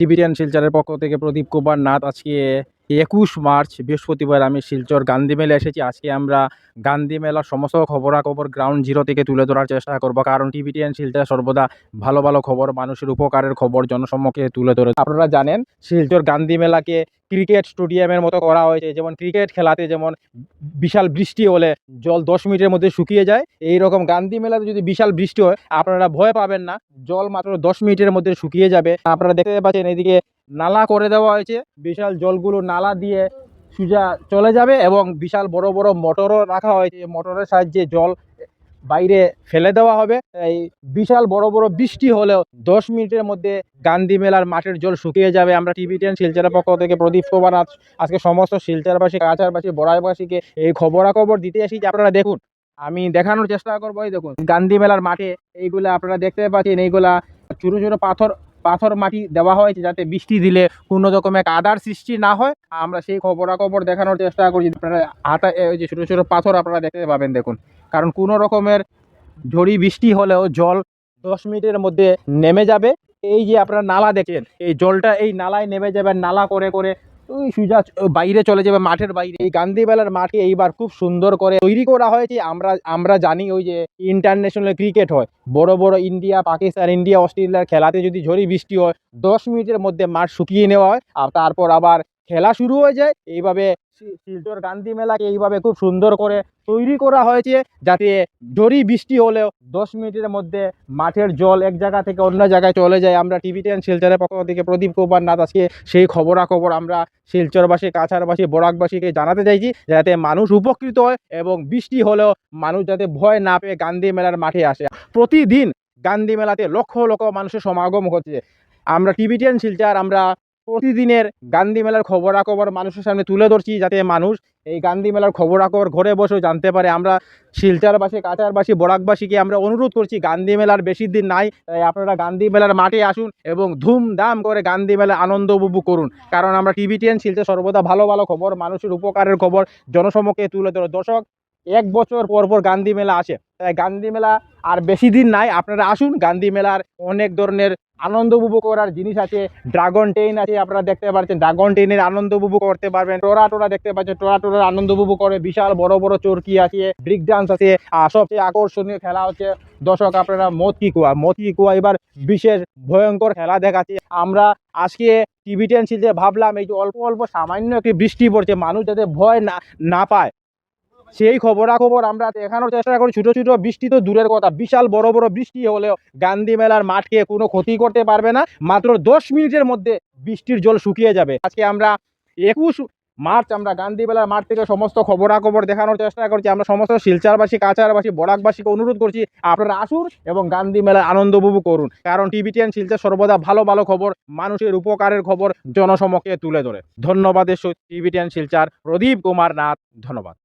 Tibetan শিলচারের পক্ষ থেকে প্রদীপ কুমার নাথ আজকে একুশ মার্চ, বৃহস্পতিবার আমি শিলচর গান্ধী মেলে এসেছি। আজকে আমরা গান্ধী মেলার সমস্ত খবরাখবর গ্রাউন্ড জিরো থেকে তুলে ধরার চেষ্টা করব। কারণ টিবিটিয়ান শিলচর সর্বদা ভালো ভালো খবর, মানুষের উপকারের খবর জনসম্মুখে তুলে ধরে। আপনারা জানেন, শিলচর গান্ধী মেলাকে ক্রিকেট স্টেডিয়ামের মতো করা হয়েছে। যেমন ক্রিকেট খেলাতে যেমন বিশাল বৃষ্টি হলে জল দশ মিনিটের মধ্যে শুকিয়ে যায় এই রকম গান্ধী মেলাতে যদি বিশাল বৃষ্টি হয়, আপনারা ভয় পাবেন না। জল মাত্র দশ মিনিটের মধ্যে শুকিয়ে যাবে। আপনারা দেখতে পাচ্ছেন, এদিকে নালা করে দেওয়া হয়েছে। বিশাল জলগুলো নালা দিয়ে সুজা চলে যাবে এবং বিশাল বড় বড় মোটরও রাখা হয়েছে। মোটরের সাহায্যে জল বাইরে ফেলে দেওয়া হবে। এই বিশাল বড় বড় বৃষ্টি হলেও দশ মিনিটের মধ্যে গান্ধী মেলার মাঠের জল শুকিয়ে যাবে। আমরা টিভি টেন শিলচরের পক্ষ থেকে প্রদীপ কুমার আজকে সমস্ত শিলচরবাসী কাছারবাসী বড়াইবাসীকে এই খবরাখবর দিতে আসি যে আপনারা দেখুন, আমি দেখানোর চেষ্টা করব। এই দেখুন, গান্ধী মেলার মাঠে এইগুলা আপনারা দেখতে পাচ্ছেন। এইগুলা ছোটো ছোটো পাথর পাথর মাটি দেওয়া হয়েছে যাতে বৃষ্টি দিলে কোনো রকমের কাদার সৃষ্টি না হয়। আমরা সেই খবরাখবর দেখানোর চেষ্টা করছি। আপনারা হাতা যে ছোটো ছোটো পাথর আপনারা দেখতে পাবেন, দেখুন। কারণ কোনো রকমের ঝড়ি, বৃষ্টি হলেও জল দশ মিনিটের মধ্যে নেমে যাবে। এই যে আপনারা নালা দেখেন এই জলটা এই নালায় নেমে যাবে, নালা করে করে সুজা বাইরে চলে যাবে, মাঠের বাইরে। এই গান্ধীবেলার মাঠে এইবার খুব সুন্দর করে তৈরি করা হয়েছে। আমরা আমরা জানি ওই যে ইন্টারন্যাশনাল ক্রিকেট হয়। বড় বড় ইন্ডিয়া, পাকিস্তান, ইন্ডিয়া, অস্ট্রেলিয়ার খেলাতে যদি ঝড়ি বৃষ্টি হয়, দশ মিনিটের মধ্যে মাঠ শুকিয়ে নেওয়া হয়। আর তারপর আবার খেলা শুরু হয়ে যায়। এইভাবে শিলচর গান্ধী মেলাকে এইভাবে খুব সুন্দর করে তৈরি করা হয়েছে যাতে ঝড়ি বৃষ্টি হলেও দশ মিনিটের মধ্যে মাঠের জল এক জায়গা থেকে অন্য জায়গায় চলে যায়। আমরা টিভি টেন শিলচরের পক্ষ থেকে প্রদীপ কুমার নাথ আজকে সেই খবরাখবর আমরা শিলচরবাসী কাছারবাসী বরাকবাসীকে জানাতে চাইছি যাতে মানুষ উপকৃত হয় এবং বৃষ্টি হলেও মানুষ যাতে ভয় না পেয়ে গান্ধী মেলার মাঠে আসে। প্রতিদিন গান্ধী মেলাতে লক্ষ লক্ষ মানুষের সমাগম হচ্ছে। আমরা টিভি টেন শিলচর আমরা প্রতিদিনের গান্ধী মেলার খবরাখবর মানুষের সামনে তুলে ধরছি যাতে মানুষ এই গান্ধী মেলার খবরাখবর ঘরে বসেও জানতে পারে। আমরা শিলচরবাসী কাছারবাসী বরাকবাসীকে আমরা অনুরোধ করছি, গান্ধী মেলার বেশি দিন নাই, তাই আপনারা গান্ধী মেলার মাঠে আসুন এবং ধুমধাম করে গান্ধী মেলা আনন্দ উপভোগ করুন। কারণ আমরা টিভি টেন শিলচর সর্বদা ভালো ভালো খবর, মানুষের উপকারের খবর, জনসমক্ষে তুলে ধরো। দর্শক এক বছর পর পর গান্ধী মেলা আসে। তাই গান্ধী মেলা আর বেশি দিন নাই, আপনারা আসুন, গান্ধী মেলার অনেক ধরনের আনন্দ উপভোগ করার জিনিস আছে ড্রাগন ট্রেন আছে, আপনারা দেখতে পাচ্ছেন ড্রাগন ট্রেনের আনন্দ উপভোগ করতে পারবেন, টোরা টোরা দেখতে পাচ্ছেন, টোরা টোরার আনন্দ উপভোগ করে, বিশাল বড় বড় চরকি আছে ব্রিক ডান্স আছে, আর সবচেয়ে আকর্ষণীয় খেলা হচ্ছে, দর্শক আপনারা মতি কুয়া মতি কুয়া এবার বিশেষ ভয়ঙ্কর খেলা দেখাচ্ছে, আমরা আজকে টিভি টেন শিলচে ভাবলাম, এই যে অল্প অল্প সামান্য একটি বৃষ্টি পড়ছে, মানুষ যাতে ভয় না না পায়। সেই খবরাখবর আমরা দেখানোর চেষ্টা করি। ছোটো ছোটো বৃষ্টি তো দূরের কথা। বিশাল বড় বড় বৃষ্টি হলেও গান্ধী মেলার মাঠকে কোনো ক্ষতি করতে পারবে না। মাত্র দশ মিনিটের মধ্যে বৃষ্টির জল শুকিয়ে যাবে। আজকে আমরা একুশ মার্চ আমরা গান্ধী মেলার মাঠ থেকে সমস্ত খবরাখবর দেখানোর চেষ্টা করছি। আমরা সমস্ত শিলচারবাসী কাছারবাসী বরাকবাসীকে অনুরোধ করছি, আপনারা আসুন এবং গান্ধী মেলার আনন্দ উপভোগ করুন। কারণ টিভি টেন শিলচার সর্বদা ভালো ভালো খবর, মানুষের উপকারের খবর জনসমক্ষে তুলে ধরে। ধন্যবাদের সহিত টিভি টেন শিলচার। প্রদীপ কুমার নাথ, ধন্যবাদ।